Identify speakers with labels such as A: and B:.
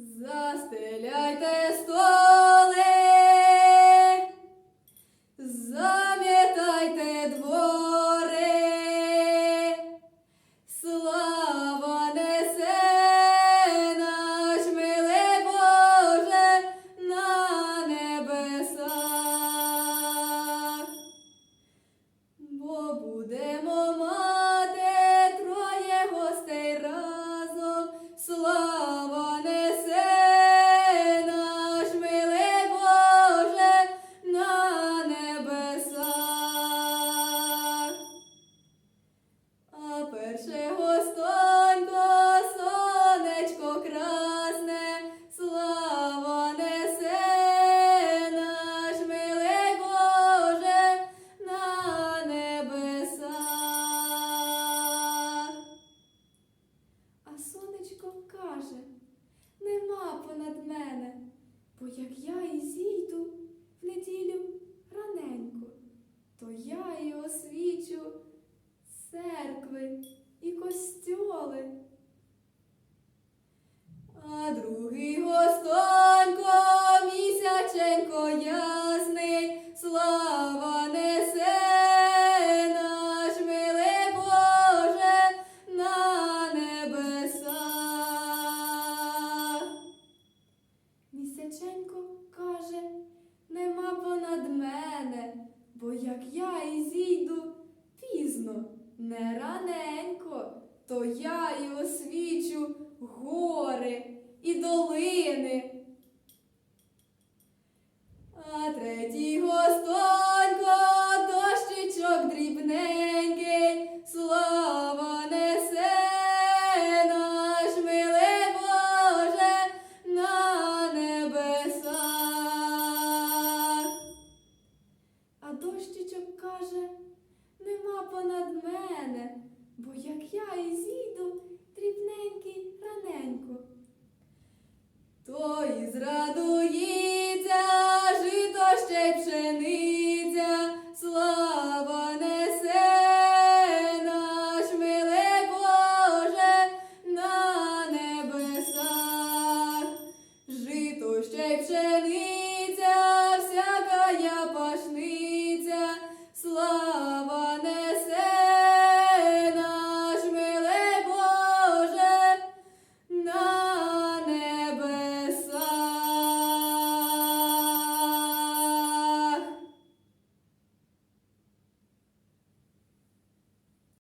A: Застеляйте столи, то я і освічу церкви і костьоли. То я й освічу гори і долини. А третій гостонько, дощичок дрібненький, слава несе наш милий на небесах. А дощичок каже, нема понад мене, я і зійду дрібненький раненько. То і зрадується, жито ще й пшениця, слава несе наш миле Боже на небесах, жито ще й пшениця.